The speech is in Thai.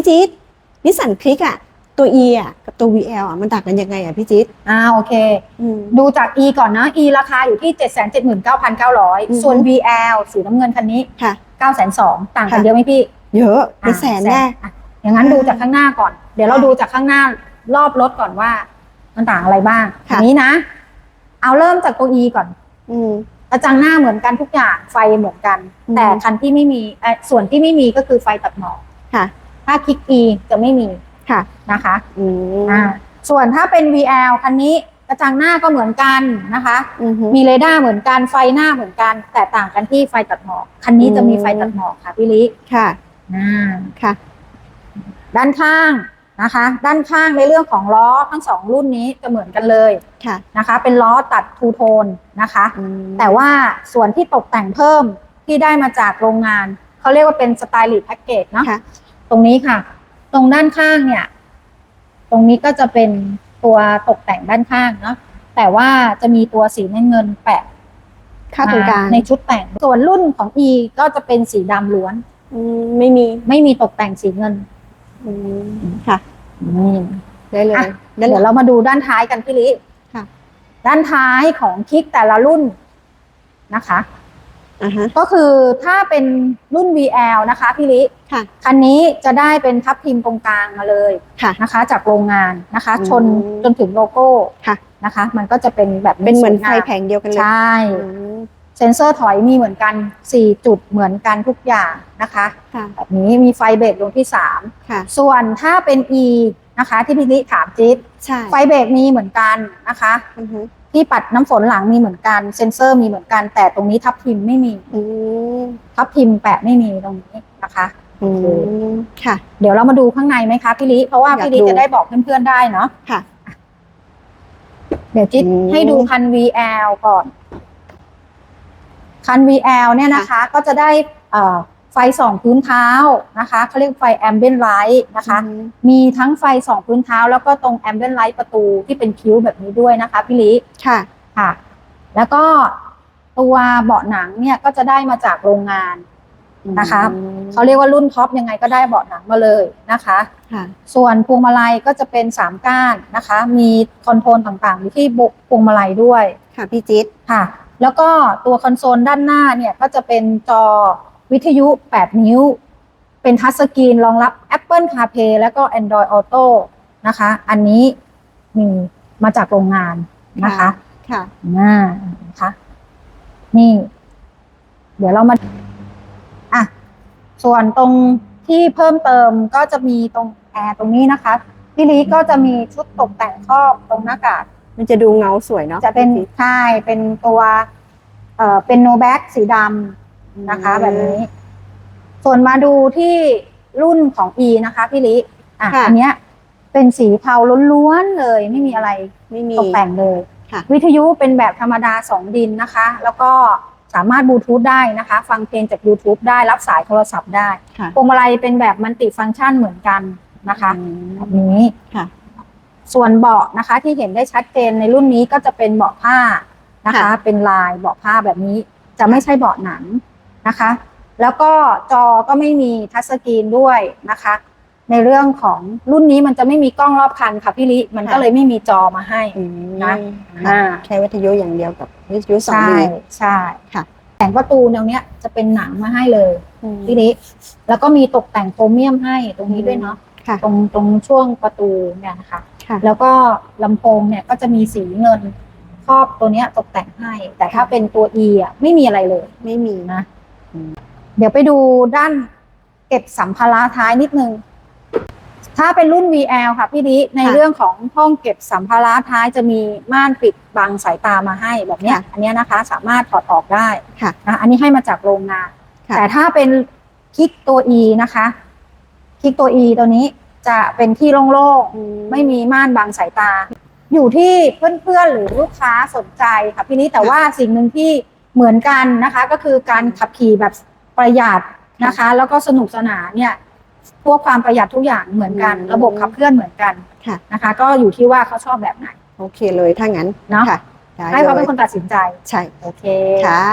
พี่จี๊ดนิสสันคลิกอะตัว E อะกับตัว VL อะมันต่างกันยังไงอะพี่จี๊ดอ่าโอเค อืม ดูจาก E ก่อนนะ E ราคาอยู่ที่7 7 9 9อือฮึ0ส่วน VL สีน้ำเงินคันนี้ ค่ะ9 2 0 0ต่างกันค่ะ เยอะไหมพี่เยอะเป็นอ่าแสนแน่ อะอย่างนั้นอ่าดูจากข้างหน้าก่อน เดี๋ยวเราค่ะดูจากข้างหน้ารอบรถก่อนว่า มันต่างอะไรบ้างค่ะ อันนี้นะ เอาเริ่มจากตัว E ก่อน อืม กระจังหน้าเหมือนกันทุกอย่างไฟเหมือนกัน อืม แต่คันที่ไม่มีเอ่อส่วนที่ไม่มีก็คือไฟตัดหมอกค่ะ ถ้าคลิก E จะไม่มีค่ะนะคะอืมอ่าส่วนถ้าเป็น VL คันนี้กระจังหน้าก็เหมือนกันนะคะ อือฮึ มีเรดาร์เหมือนกันไฟหน้าเหมือนกัน แต่ต่างกันที่ไฟตัดหมอกคันนี้อืมจะมีไฟตัดหมอกค่ะพี่ลิค่ะ อ่า ค่ะ ด้านข้างนะคะ ด้านข้างในเรื่องของล้อทั้งสองรุ่นนี้จะเหมือนกันเลยค่ะนะคะ เป็นล้อตัดทูโทนนะคะ อืมแต่ว่าส่วนที่ตกแต่งเพิ่มที่ได้มาจากโรงงาน เขาเรียกว่าเป็นสไตลิสต์แพ็กเกจเนาะค่ะ ตรงนี้ค่ะ ตรงด้านข้างเนี่ย ตรงนี้ก็จะเป็นตัวตกแต่งด้านข้างเนาะแต่ว่าจะมีตัวสีเงินเงินๆแปะค่าตรงกลางในชุดแต่งส่วนรุ่นของ E ก็จะเป็นสีดำล้วน อืมไม่มีไม่มีตกแต่งสีเงินอืมค่ะ นี่ ได้เลยอะด้านหเดี๋ลัยวงเรามาดูด้านท้ายกันพี่ลิค่ะ ด้านท้ายของคลิกแต่ละรุ่นนะคะ อ่าฮะ ก็คือถ้าเป็นรุ่น VL นะคะพี่ลิค่ะคันนี้จะได้เป็นทับทิมตรงกลางมาเลยค่ะนะคะ จากโรงงานนะคะ อืม ชนจนถึงโลโก้ค่ะ นะคะ มันก็จะเป็นแบบเป็นเหมือนสไฟวยงาแผงเดียวกันเลยใช่ อืม เซ็นเซอร์ถอยมีเหมือนกัน 4 จุดเหมือนกันทุกอย่างนะคะค่ะ แบบนี้มีไฟเบรกดวงที่ ค่ะ 3 ส่วนถ้าเป็น E นะคะ ที่พี่ลิถามจิ๊บใช่ไฟเบรกมีเหมือนกันนะคะ อือฮึที่ปัดน้ำฝนหลังมีเหมือนกันเซ็นเซอร์มีเหมือนกัน แต่ตรงนี้ทับทิมไม่มี อืมทับทิมแปะไม่มีตรงนี้นะคะ อืมค่ะ เดี๋ยวเรามาดูข้างในไหมคะพี่ลิเพราะว่าอยากพี่ลิดู จะได้บอกเพื่อนๆได้เนาะค่ะ เดี๋ยวจิ๊บอืม ให้ดูคัน VL ก่อน คัน VL เนี่ยนะคะก็จะได้เอ่อไฟส่องพื้นเท้านะคะเขาเรียกไฟ ambient light นะคะอืมมีทั้งไฟส่องพื้นเท้า แล้วก็ตรง ambient light ประตูที่เป็นคิ้วแบบนี้ด้วยนะคะพี่ลิค่ะค่ะ แล้วก็ตัวเบาะหนังเนี่ยก็จะได้มาจากโรงงานนะคะอืมเขาเรียกว่ารุ่นท็อปยังไงก็ได้เบาะหนังมาเลยนะคะค่ะส่วนพวงมาลัยก็จะเป็น3ก้านนะคะ มีคอนโทรลต่างๆอยู่ที่บุพวงมาลัยด้วยค่ะพี่จิ๊ดค่ะ แล้วก็ตัวคอนโซลด้านหน้าเนี่ยก็จะเป็นจอวิทยุ 8 นิ้ว เป็นทัชสกรีนรองรับ Apple CarPlay แล้วก็ Android Auto นะคะ อันนี้มีมาจากโรงงานนะคะ ค่ะน่านะคะนี่ เดี๋ยวเรามา อะ ส่วนตรงที่เพิ่มเติมก็จะมีตรงแอร์ตรงนี้นะคะพี่ลีก็จะมีชุดตกแต่งครอบตรงหน้ากาก มันจะดูเงาสวยเนาะจะเป็นพี่จิ๊ดใช่เป็นตัวเอ่อเป็นโนแบ็กสีดำนะคะ แบบนี้ ส่วนมาดูที่รุ่นของ E นะคะพี่ลิอะค่ะอันเนี้ย เป็นสีเทาล้วนๆเลย ไม่มีอะไรไม่มีตกแต่งเลยค่ะวิทยุเป็นแบบธรรมดาสองดินนะคะ แล้วก็สามารถบลูทูธได้นะคะ ฟังเพลงจาก YouTube ได้รับสายโทรศัพท์ได้ค่ะพวงมาลัยเป็นแบบมันติฟังก์ชันเหมือนกันนะคะอืมแบบนี้ค่ะ ส่วนเบาะนะคะที่เห็นได้ชัดเจนในรุ่นนี้ก็จะเป็นเบาะผ้านะคะค่ะเป็นลายเบาะผ้าแบบนี้จะไม่ใช่เบาะหนังนะคะ แล้วก็จอก็ไม่มีทัชสกรีนด้วยนะคะ ในเรื่องของรุ่นนี้มันจะไม่มีกล้องรอบคันค่ะพี่ลิมันก็เลยไม่มีจอมาให้อืมนะค่ะอ่าแค่วิทยุอย่างเดียวกับวิทยุสองใช่ดีใช่ค่ะแต่งประตูแนวเนี้ยจะเป็นหนังมาให้เลยอืมพี่ลิแล้วก็มีตกแต่งโครเมียมให้ตรงนี้ด้วยเนาะ ค่ะ ตรงตรงช่วงประตูเนี่ยนะคะ ค่ะ แล้วก็ลำโพงเนี่ยก็จะมีสีเงินครอบตัวเนี้ยตกแต่งให้ แต่ถ้าเป็นตัว E อะไม่มีอะไรเลย ไม่มีนะอืมเดี๋ยวไปดูด้านเก็บสัมภาระท้ายนิดนึง ถ้าเป็นรุ่น VL ค่ะพี่ดิในเรื่องของห้องเก็บสัมภาระท้ายจะมีม่านปิดบังสายตามาให้แบบเนี้ย อันเนี้ยนะคะสามารถถอดออกได้ค่ะนะอันนี้ให้มาจากโรงงานค่ะแต่ถ้าเป็นคลิกตัว E นะคะ คลิกตัว E ตัวนี้จะเป็นที่โล่งๆอืไม่มีม่านบังสายตา อยู่ที่เพื่อนๆหรือลูกค้าสนใจค่ะพี่นี้แต่ว่าสิ่งหนึ่งที่เหมือนกันนะคะ ก็คือการขับขี่แบบประหยัดนะคะ แล้วก็สนุกสนานเนี่ยพวกความประหยัดทุกอย่างเหมือนกัน ระบบขับเคลื่อนเหมือนกันค่ะนะคะ ก็อยู่ที่ว่าเขาชอบแบบไหน โอเคเลยถ้างั้นเนาะค่ะได้ให้เขาเป็นลยคนตัดสินใจ ใช่ โอเค ค่ะ